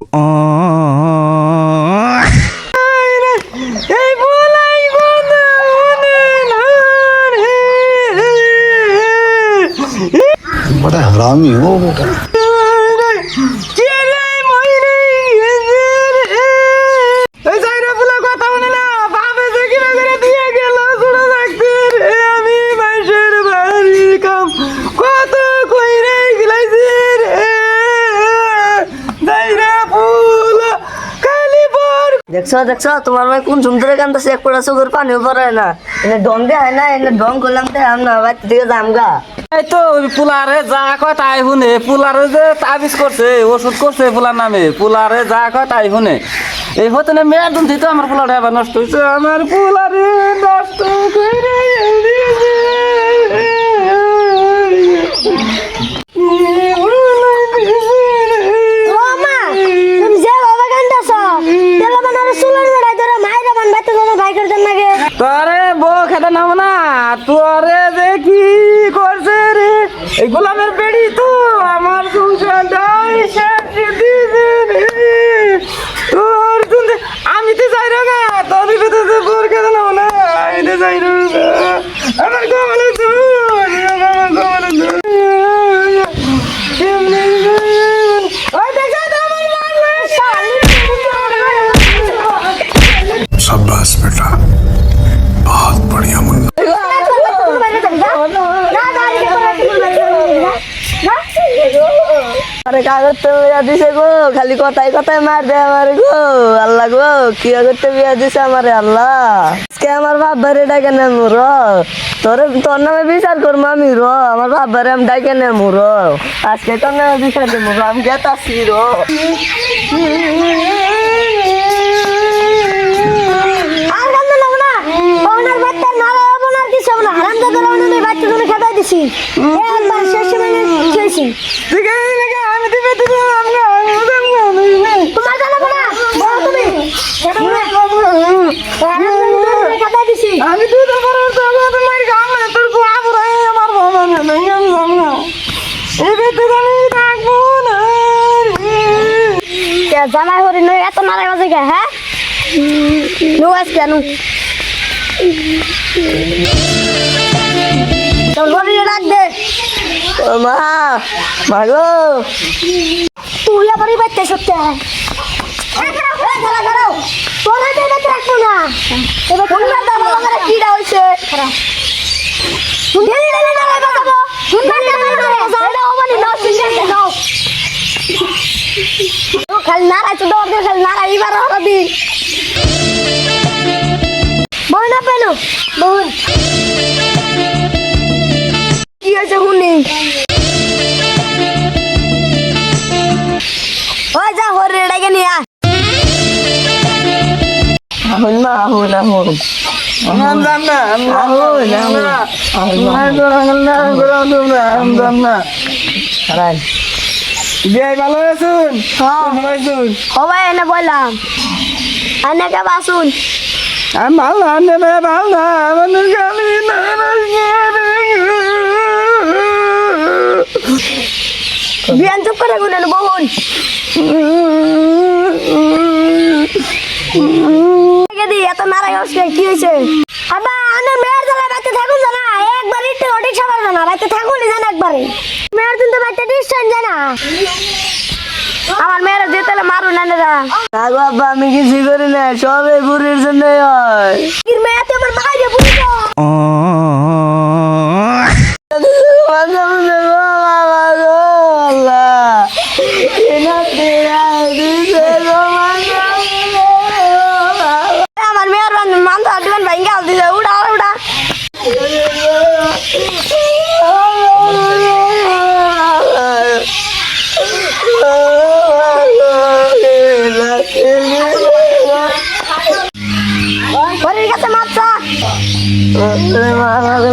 बड़ा हरामी हो बेटा দেখছ দেখছ তোমার ভাই কোন সুন্দর কান্দা চেক করে চোখের পানিও পড়ে না। এনে ডং দে হয় না এনে ডং করলাম তো আম না বাড়ি থেকে যাম গা। এই তো পুলারে যা কয় তাই শুনে পুলারে যে তাবিজ করছে ওষুধ করছে পুলার নামে পুলারে যা কয় তাই শুনে। এই হতে না মেয়ের দুন তো আমার পুলারে আবার নষ্ট হয়েছে আমার পুলারে নষ্ট করে ও মা তুমি যে বাবা কান্দাছ তেলা বানার লড়াই ধরে মাইরা বান বাইতে তোমার ভাই করতেন নাকি? তোরে বউ খেতে নাম না, তোরে যে কি করছে রে? এই গোলামের বেড়ি তো আমার সংসারটাই শেষ রে? তোর আমি তো যাই রে তোর ভিতরে বউর খেতে নাম না, আমি তো যাই রে আমার আরে কাগজ তো বিয়া দিছে গো, খালি কথাই কথাই মার দে আমার গো, আল্লাহ গো, কি করতে বিয়া দিছে আমারে আল্লাহ। আজকে আমার বাবারে ডাকে নেমু র তোর তোর নামে বিচার করব আমি র, আমার বাবারে আমি ডাকে নেমু র আজকে তোর নামে বিচার দেবো আমি গেতাছি র। হারাম দাদা বাচ্চা তুমি খেতাই দিছি একবার শেষ সময় চলছি ঠিক আছে ঠিক আছে, আমি দিবে দিবে আমি আমি তোমার জানাব না বলো তুমি হারাম দাদা খেতাই দিছি আমি তুই তো বড় তো তোমার গাম না তোর বুয়া বুড়া আমার বাবা না নাই আমি যাব না এই বেতে আমি থাকব না রে। জামাই হরি নয় এত নারায় বাজে গে হ্যাঁ নো আজকে আনু মা মা তুই আবার বাচ্চা সত্যি তোর না না না খালি নাড়াই তো দৌড় দিয়ে খালি নাড়াই এবার হবি বই না পেল বোন কি হয়েছে শুনি ওই যা হরে এটাকে নিয়ে আয়। আহুন মা আহুন আহুন আমি যাব বিয়াই ভালো আছুন হ্যাঁ। ভালো আছুন সবাই এনে বললাম। এনেকে বাসুন? আমি ভালো না আমি ভালো না আমাদের বিয়ান চুপ করে গুলেন বহুন এত কি হয়েছে? আবা আনে মেয়ের জ্বালা বাইতে থাকুন জানা একবার একটু অডিক সাবার জানা বাইতে থাকুন জানা একবারে। মেয়ের দিন তো বাইতে ডিসটেন্স জানা আমার মেয়েরা যেতে মারুন না গো আব্বা আমি কিছু করি না সবে বুড়ির জন্য হয়। মেয়ে তো আমার বাইরে বুঝছ মাঝে মাঝে গো বাবা গো আল্লাহ এনা তেরা দিছে গো মাঝে মাঝে গো বাবা। আমার মেয়ের মান তো আটবেন ভাই গাল দিছে উড়া উড়া ঘরের কাছে মাপসা মারারে